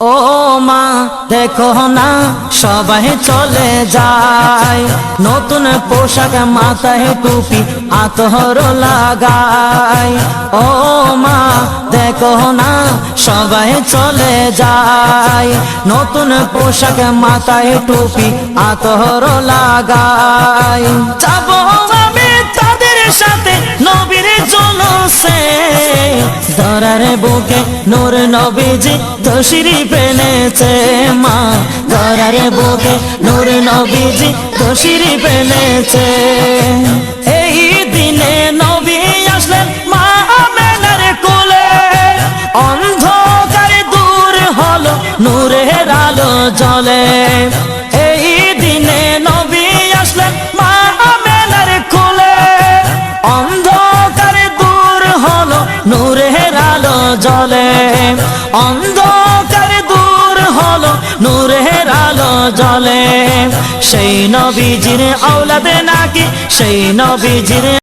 ও মা, দেখো না, সবাই চলে যায়। নতুন পোশাক মাথায় টুপি, আতহর লাগায়। ও মা, দেখো না, সবাই চলে যায়। নতুন পোশাক মাথায় টুপি, আতহর লাগায়। যাব ধরার বুকে নূর নবীজি দোষিরি পেনেছে মা। ধরার বুকে নূর নবীজি দোষিরি পেনেছে। এই দিনে নবী আসলেন মা মেনার কোলে। অন্ধকার দূর হলো, নূরের আলো জ্বলে। নূরের আলো জলে অন্ধকার দূর হলো, নূরের আলো জলে সেই নবীজির আওলাদে নাকি? সেই নবীজির